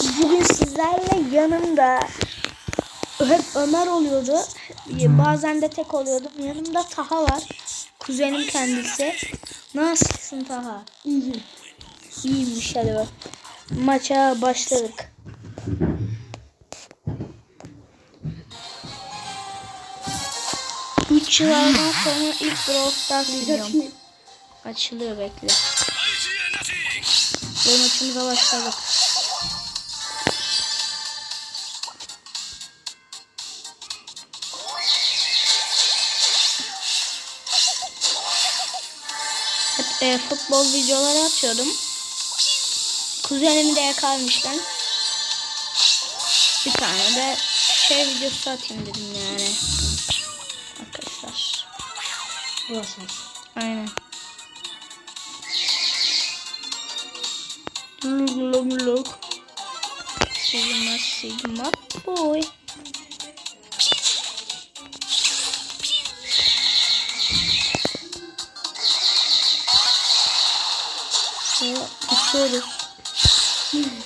Bugün sizlerle yanımda hep Ömer oluyordu. Bazen de tek oluyordum. Yanımda Taha var. Kuzenim kendisi. Nasılsın Taha? İyiyim. İyiymiş hadi bak. Maça başladık. Üç yıllardan sonra ilk Brawl Stars videom. Açılıyor bekle. Ve maçımıza başladık. E, futbol videoları atıyorum. Kuzenimi de yakalmışken bir tane de şey videosu atayım dedim yani. Arkadaşlar. Burası. Aynen. Look look look. Sigma Sigma boy. Uçuyoruz.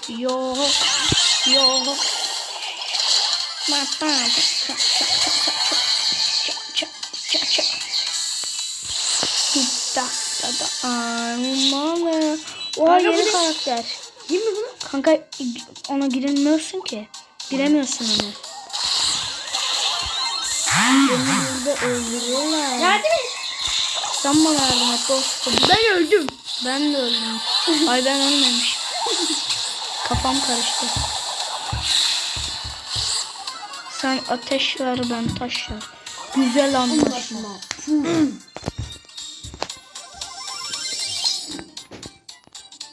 Yo yo. Ça ça da da da armalı. O Kanka yeni karakter. Değil mi bunu? Kanka ona giremiyorsun ki. Giremiyorsun ona. Beni burada öldürüyorlar. Yardım et. Sen bana yardım et dostum. Ben öldüm. Ben de öldüm. Ay ben ölmemişim. Kafam karıştı. Sen ateş ver ben taş ver. Güzel anlaşma.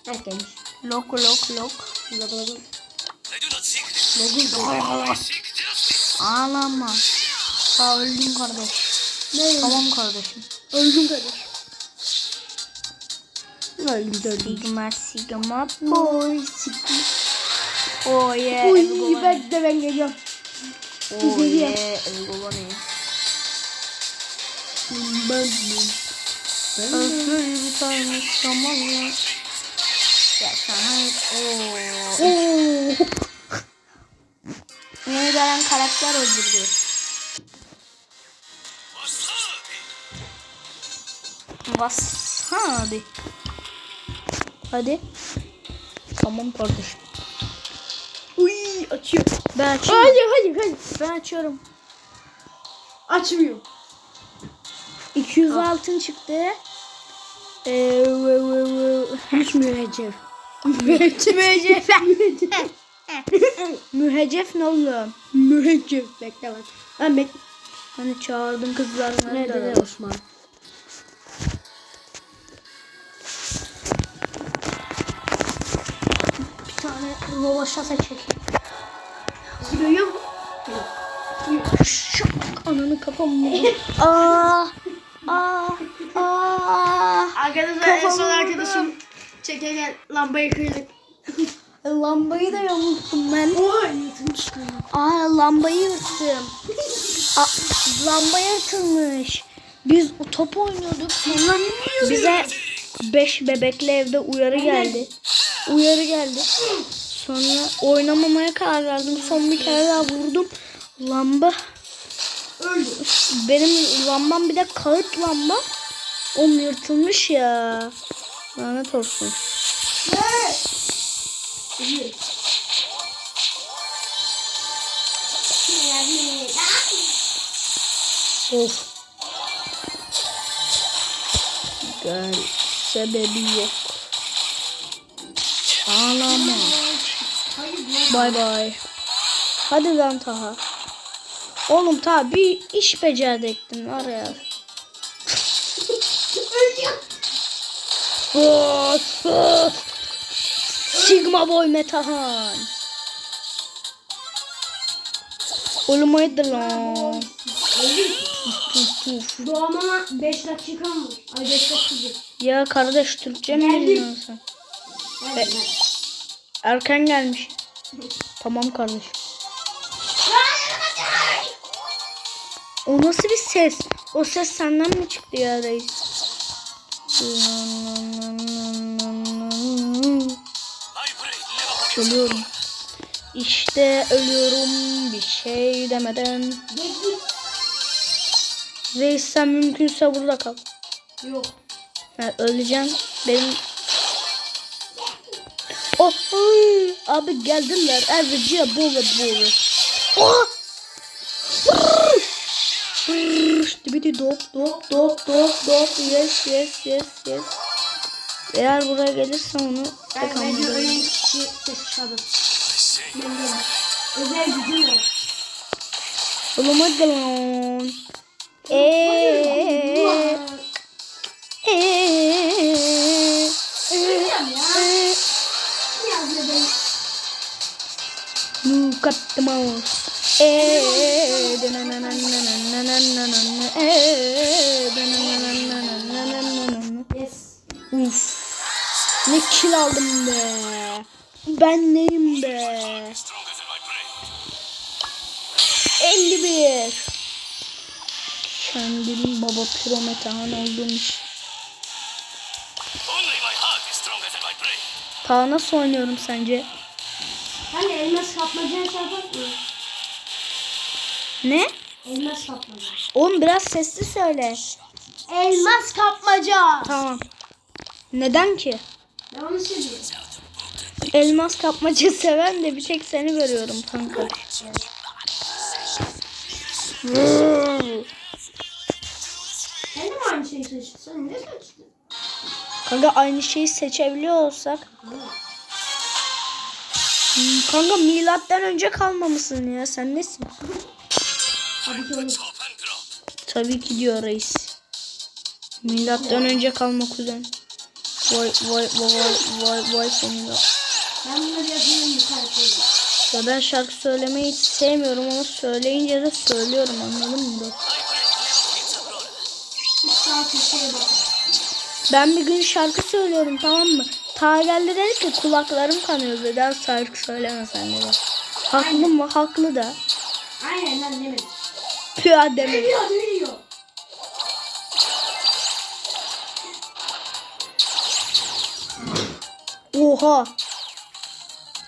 Evet gelmiş. Lok lok lok. Bakalım. Ağlama. Sağ öldüm kardeş. Ne? Tamam kardeşim. Öldüm kardeş. Öldüm öldüm. Sigma Sigma boy. Siktir. Oh yeah. Uy ben de ben geliyorum. Oh yeah. Ergolan. Ben ben. Ben de. Öpür bir tane saman ya. Ya sen hayır. Oo. Oo. Yeni gelen karakter öldürdü. Wasabi. Hadi. Tamam kardeşim. Uy açıyor. Ben açıyorum. Hadi hadi hadi. Ben açıyorum. Açmıyor. 200 altın çıktı. Ee. Müreccef. Müreccef. Mühecef ne oğlum? Müreccef. Bekle bak. Ben bekle. Hani çağırdım kızlar Nerede nerede? de Osman? Tane rovaşa seçelim. Görüyor musun? Şak ananı kafamı. Aa, aa, aa. Arkadaşlar en son Kafamı arkadaşım çekerken lambayı kırdık. Lambayı da yamulttum ben. Aa lambayı yırttım. Aa, lamba yırtılmış. Biz top oynuyorduk sonra bize 5 bebekli evde uyarı geldi. Uyarı geldi. Sonra oynamamaya karar verdim. Son bir kere daha vurdum. Lamba Öldü. benim lambam bir de kağıt lamba. O yırtılmış ya. Lanet olsun. Of. Gel sebebi yok. Ağlama. Bay bay. Hadi lan Taha. Oğlum Taha bir iş becerdiktin var ya. Sigma boy Metahan. Oğlum haydi lan. Doğmama 5 dakika mı? Ay 5 dakika. Ya kardeş Türkçe mi bilmiyorsun? Evet. Erken gelmiş. Tamam kardeş. O nasıl bir ses? O ses senden mi çıktı ya reis? Ölüyorum. İşte ölüyorum bir şey demeden. Reis sen mümkünse burada kal. Yok. Ha, öleceğim. Benim... Oh, ay, abi geldiler. Evciye bolu bolu. Oh! Dibidi dop dop dop dop dop. Yes yes yes yes. Eğer buraya gelirsen onu Ben bence ses çıkarır. Benim özel gücüm var. Oğlum hadi lan. Eee. got the mouse. Yes. Ne kill aldım be. Ben neyim be. 51. Kendim baba pirometehan oldum işte. Ta nasıl oynuyorum sence? Hani elmas kapmaca hesap mı? Ne? Elmas kapmaca. Oğlum biraz sesli söyle. Elmas kapmaca. Tamam. Neden ki? Ben onu seviyorum. Elmas kapmaca seven de bir tek seni görüyorum kanka. Sen de mi aynı şeyi seçtin? Sen ne seçtin? Kanka aynı şeyi seçebiliyor olsak. Hmm, Kanka milattan önce kalmamışsın ya sen nesin? Tabii ki diyor reis. Milattan önce kalma kuzen. Vay vay vay vay vay vay senin de. Ben bunları bir karakteri. Ya ben şarkı söylemeyi hiç sevmiyorum ama söyleyince de söylüyorum anladın mı? Ben bir gün şarkı söylüyorum tamam mı? Ta geldi dedi ki kulaklarım kanıyor dedi. "Daha şarkı söyleme sen dedi. Haklı mı? Haklı da. Aynen lan demedim. Püya demedi. Ölüyor ölüyor. Oha.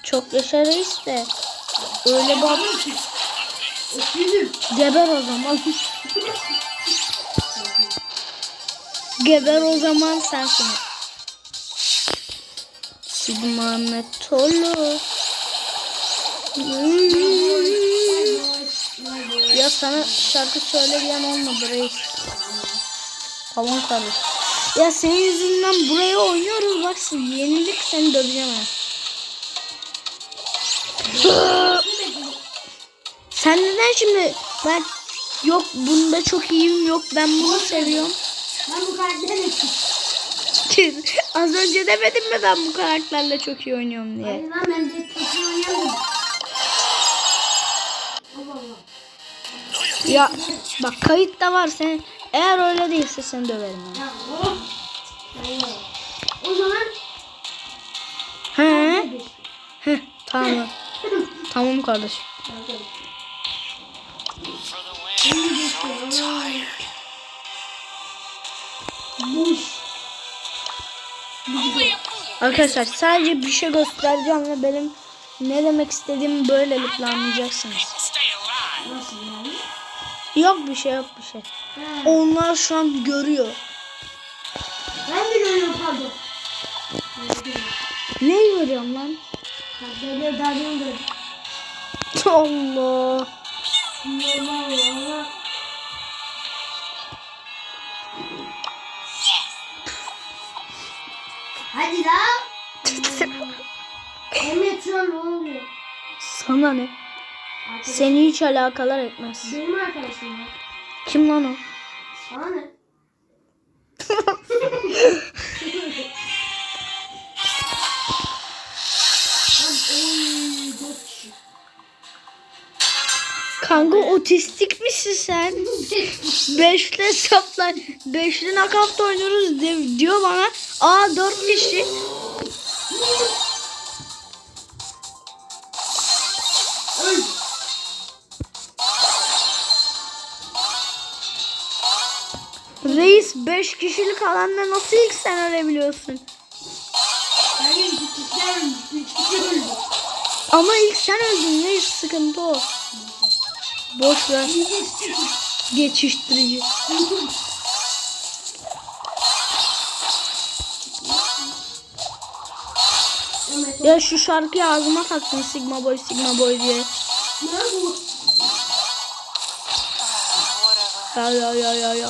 Çok yaşa reis de. Öyle bak. Geber o zaman. Geber o zaman sensin. Sid Muhammed Tolu. Ya sana şarkı söyle diyen olmadı reis. Tamam kardeş. Ya senin yüzünden buraya oynuyoruz bak yenilik seni döveceğim ha. Sen neden şimdi ben yok bunda çok iyiyim yok ben bunu seviyorum. Ben bu karakteri Az önce demedim mi ben bu karakterle çok iyi oynuyorum diye. Hayır lan ben de oynayamadım. Allah Allah. Ya bak kayıt da var sen eğer öyle değilse seni döverim yani. Ya oh. O zaman He? Heh, tamam. tamam kardeşim. Arkadaşlar sadece bir şey göstereceğim ve benim ne demek istediğimi böylelikle anlayacaksınız. Nasıl yani? Yok bir şey yok bir şey. Ha. Onlar şu an görüyor. Ben de görüyorum pardon. Ne görüyorum lan? Allah. Allah Allah. Hadi la. Emre şu an ne oluyor? Sana ne? Arkadaş, Seni hiç alakadar etmez. Benim arkadaşım ya. Kim lan o? Sana ne? Kanka otistik misin sen? Beşli hesaplar. Beşli nakavta oynuyoruz de- diyor bana. Aa dört kişi. Reis beş kişilik alanda nasıl ilk sen ölebiliyorsun? Ama ilk sen öldün ya sıkıntı o. Boş ver. Geçiştirici. Ya şu şarkıyı ağzıma taktın Sigma Boy Sigma Boy diye. Ya ya ya ya ya.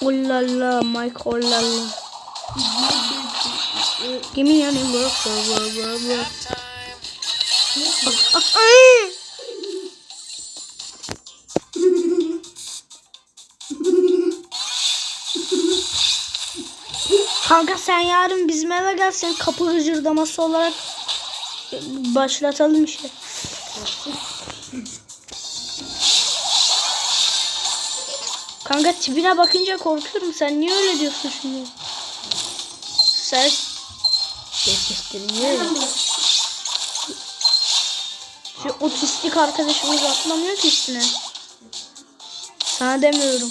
Ullala Mike ullala. Give me your number. Work, work. Ah, ay! Kanka sen yarın bizim eve gelsen kapı hıcırdaması olarak başlatalım işte. Kanka tipine bakınca korkuyorum. Sen niye öyle diyorsun şimdi? Ses geçiştirici. Şu otistik arkadaşımız atlamıyor ki üstüne. Sana demiyorum.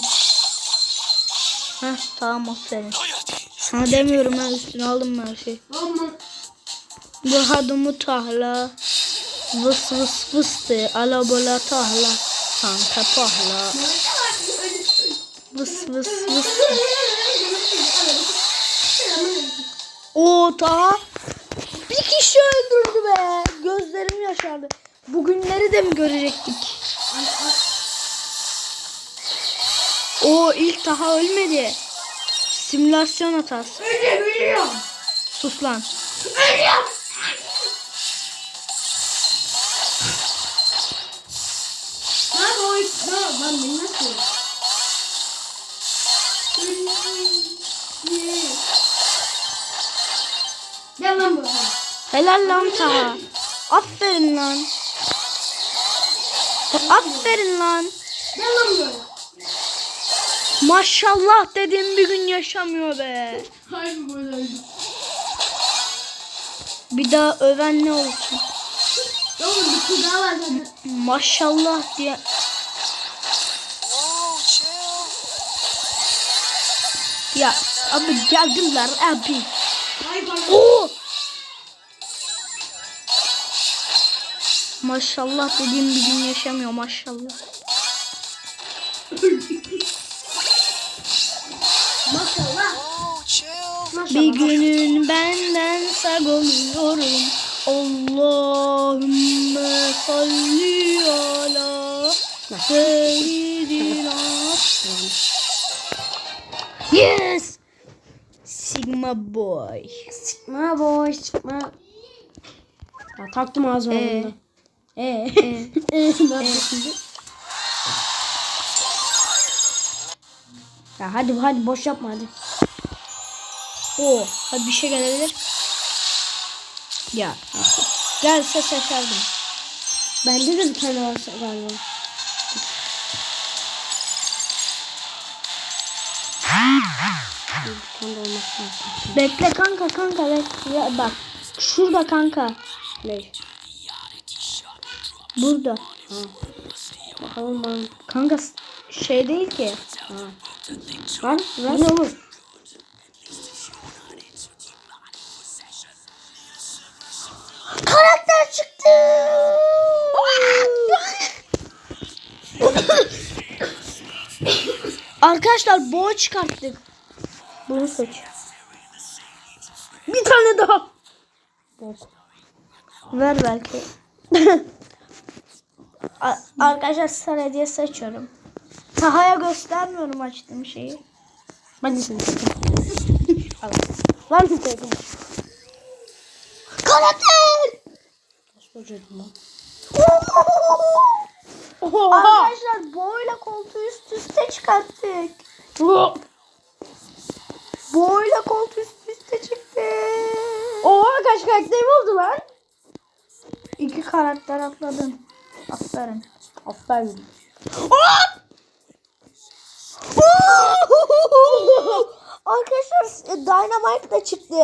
Heh tamam aferin. Sana demiyorum ha üstüne aldım ben her şeyi. Ama Bu hadımı tahla. Vıs vıs fıstı. Alabola tahla. Sanka pahla. Vıs vıs vıs. Oo ta. Bir kişi öldürdü be. Gözlerim yaşardı. Bugünleri de mi görecektik? O ilk daha ölmedi. Simülasyon hatası. Ölüyorum. Sus lan. Ölüyorum. Lan beni nasıl? Gel lan buraya. Helal lan Taha. Aferin lan. Aferin lan. Gel lan buraya. Maşallah dediğim bir gün yaşamıyor be. Harbi böyle. Bir daha öven ne olsun. Oğlum bir tur daha var zaten. Maşallah diye. Ya abi geldiler abi. Oo. Maşallah dediğim bir gün yaşamıyor maşallah. Bir günün benden sag oluyorum. Allahümme salli ala seyyidina. Yes! Sigma boy. Çıkma boş çıkma. Ya taktım ağzıma Ee? bunu. Ee. Ee, Ee. Ne yapacağız Ya hadi hadi boş yapma hadi. o, hadi bir şey gelebilir. Ya. Gelse şaşardım. Bende de bir tane var galiba. Bekle kanka kanka bekle. Ya bak. Şurada kanka. Ne? Burada. Bakalım ben. Kanka şey değil ki. Ver ver. Ne olur? Karakter çıktı. Arkadaşlar boğa çıkarttık. Bunu seç. Bir tane daha. Ver belki. Arkadaşlar sana hediye seçiyorum. Taha'ya göstermiyorum açtığım şeyi. Ben de seni. Al. Lan çekeyim. Karakter! Nasıl öldürdün lan? Arkadaşlar boyla koltuğu üst üste çıkarttık. Boyla koltuğu üst üste çıktı. Oha kaç karakterim oldu lan? İki karakter atladın. Aferin. Aferin. Arkadaşlar e, Dynamite da çıktı.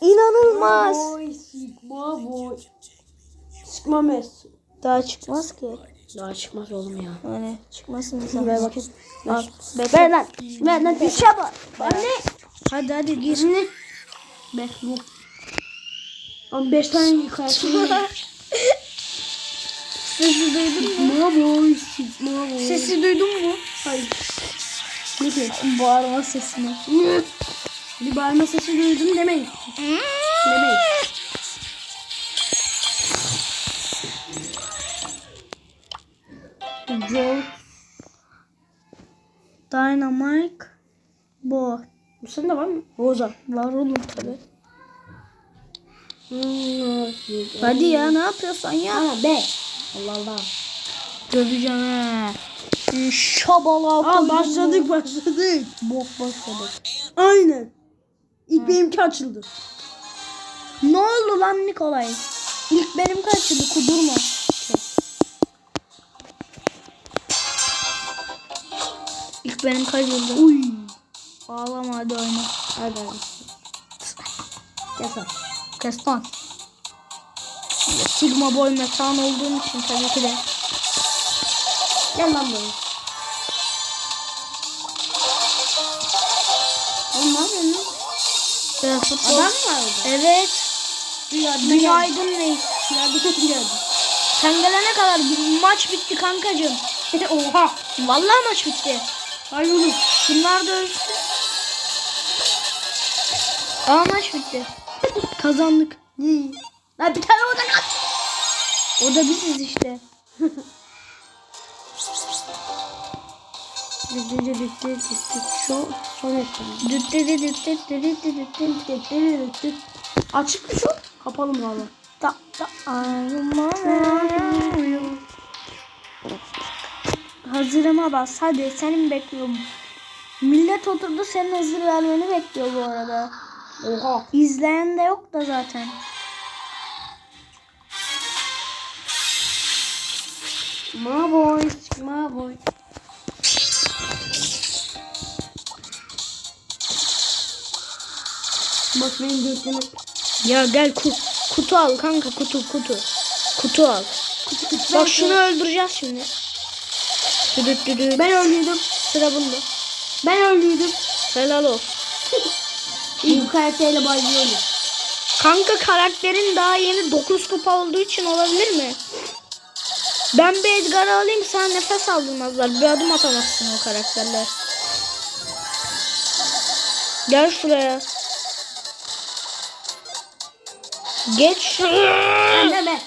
İnanılmaz. Boy sigma boy. Sigma mes. Daha çıkmaz ki. Daha çıkmaz oğlum ya. Yani çıkmasın bir Ver bakayım. Al, Ver. lan. Ver lan. Bir şey bak. Anne. Hadi hadi gir. Bekle. Ama 5 tane var. Sesi duydun mu? Maboy. Maboy. Sesi duydun mu? Hayır. Ne ki? Bağırma sesini. Bir bağırma sesi duydum demeyin. Demeyin. Joel. Dynamite. Bu. Bu sende var mı? Roza. Var oğlum tabi. Hadi ya ne yapıyorsun ya? Ha be. Allah Allah. Döveceğim he. Şabala Aa başladık başladık. Bok başladık. Aynen. İlk benimki açıldı. Ne oldu lan Nikolay? İlk benim kaçırdı kudurma. İlk benim kaçırdı. Uy. Ağlama hadi oyna. Hadi hadi. Yasak. Kes lan. Sigma boy metan olduğum için tabii ki de. Gel lan buraya. Oğlum ne yapıyorsun lan? Ya, futbol. Adam mı var orada? Evet. Günaydın. Günaydın reis. Günaydın geldi. Sen gelene kadar bir maç bitti kankacığım. Oha. Vallahi maç bitti. Hayır oğlum. Şunlar da ölsün. Aa maç bitti. Kazandık. Lan bir tane orada kal. O da biziz işte. Açık mı şu? Kapalı mı valla? Da, da, Hazırıma bas hadi senin bekliyorum. Millet oturdu senin hazır vermeni bekliyor bu arada. Oha. İzleyen de yok da zaten. Ma boy. Ma boy. Bak benim gökyüzüme. Ya gel ku- kutu al kanka kutu kutu. Kutu al. Küçük küçük. Bak şunu öldüreceğiz şimdi. Düdüt düdüt. Ben öldüydüm. Sıra bunda. Ben öldüydüm. Helal olsun. İlk karakterle başlıyorum. Kanka karakterin daha yeni 9 kupa olduğu için olabilir mi? Ben bir Edgar'ı alayım sana nefes aldırmazlar. Bir adım atamazsın o karakterler. Gel şuraya. Geç şuraya. Ben de ben.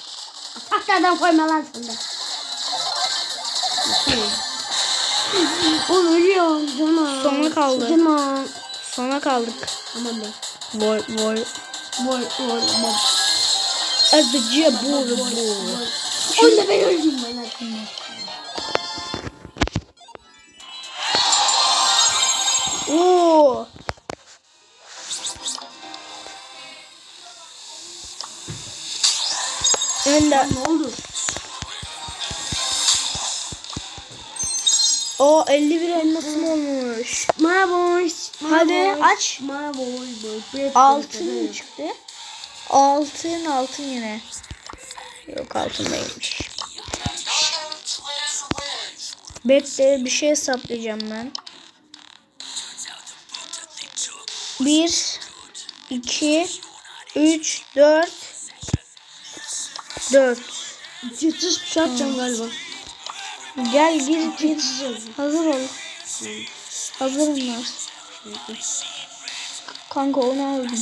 Ataklardan koyma lan sen de. Oğlum ölüyor canım. Sona kaldı. Canım. Sona kaldık. Aman be. Boy boy. Boy boy boy. Azıcık bu bu. Oğlum ben öldüm ben artık. Oo. Önde. Ne oldu? O 51 elmasım olmuş. Ma boy. Hadi aç. Ma boy boy. Altın çıktı. Altın altın yine. Yok altın değilmiş. Bekle bir şey hesaplayacağım ben. 1 2 3 4 4 Cıtış bir şey atacağım galiba. Gel gir gir. Hazır ol. Hazırım ben. Kanka onu aldım.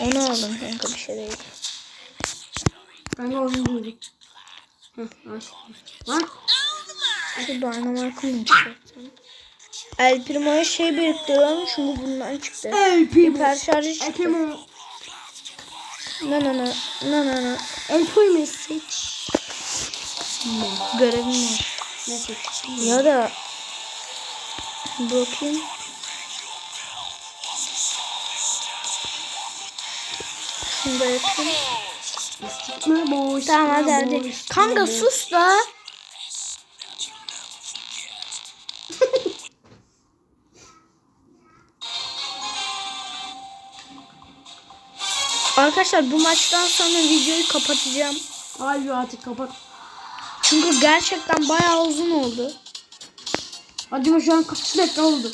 Onu aldım kanka bir şey değil. Ben de aç. Lan. Şu Dynamite'ın çıktı. El Primo'ya şey biriktiriyorum çünkü bundan çıktı. El Primo. Hiper şarjı El çıktı. Primo. Ne ne ne ne ne ne. El Primo seç. Görevim var. Ne seç? Ya da bakayım. Da yapayım. Ma boy. Tamam hadi hadi. Kanka sus da. Arkadaşlar bu maçtan sonra videoyu kapatacağım. Hayır artık kapat. Çünkü gerçekten bayağı uzun oldu. Acaba şu an kaç dakika oldu?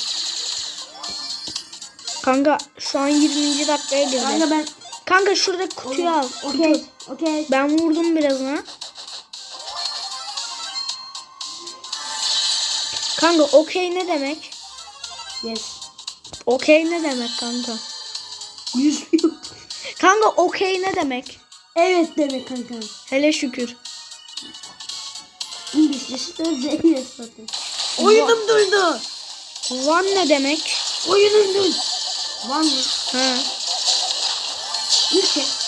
Kanka şu an 20. dakikaya girdi. Kanka ben Kanka şuradaki kutuyu al. Okey. Okey. Ben vurdum birazına. Kanka okey ne demek? Yes. Okey ne demek kanka? Yüz Kanka okey ne demek? Evet demek kanka. Hele şükür. İngilizcesi de zaten. Oyunum durdu. One ne demek? Oyunum durdu. Var mı? Ha. Ülke.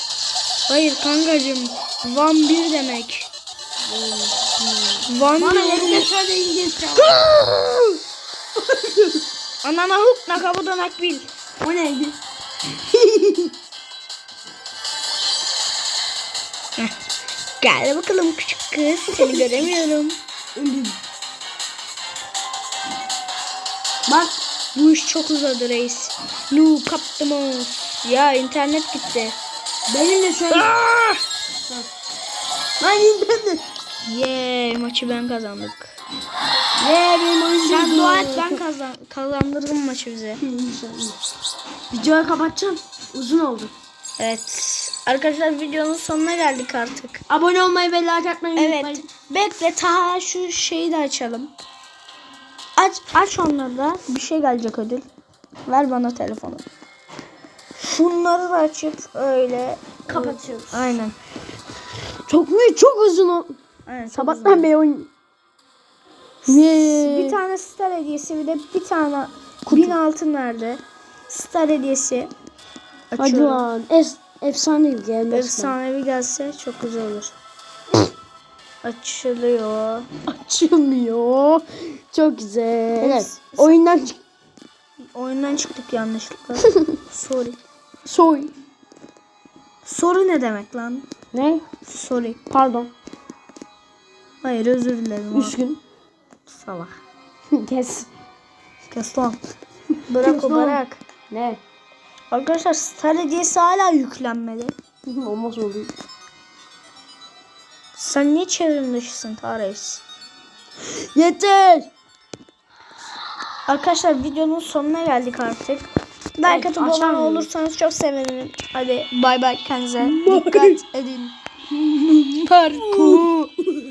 Hayır kankacığım. One bir demek. One Bana demek. söyle İngilizce. Anana huk nakabu nakbil. o neydi? Gel bakalım küçük kız. Seni göremiyorum. Öldüm. Bak. Bu iş çok uzadı reis. Nu kaptımız. Ya internet gitti. Benim de söyle. Ah! Lan internet. Yeee maçı ben kazandık. Ne benim oyun Sen dua et ben kazan kazandırdım maçı bize. İnşallah. Videoyu kapatacağım. Uzun oldu. Evet. Arkadaşlar videonun sonuna geldik artık. Abone olmayı ve like atmayı Evet. unutmayın. Bekle ta şu şeyi de açalım. Aç aç onları da bir şey gelecek ödül. Ver bana telefonu. Şunları da açıp öyle Kapatıyoruz. Aynen. Çok mu? Çok uzun oldu. Aynen çok Sabahtan beri oyun. bir tane star hediyesi bir de bir tane bin altın verdi. Star hediyesi. Hadi Açıyorum. lan. Es efsane geldi. Efsanevi gelse çok güzel olur. Açılıyor. Açılmıyor. Çok güzel. Evet. Oyundan çık. Oyundan çıktık yanlışlıkla. Sorry. Soy. Sorry ne demek lan? Ne? Sorry. Pardon. Hayır özür dilerim. Üzgün. Salak. Kes. Kes lan. Bırak o bırak. Ne? Arkadaşlar star hediyesi hala yüklenmedi. Olmaz oldu. Sen niye çevrim dışısın Tareis? Yeter. Arkadaşlar videonun sonuna geldik artık. Like atıp açamıyorum. olursanız çok sevinirim. Hadi bay bay kendinize. Dikkat edin. Marco.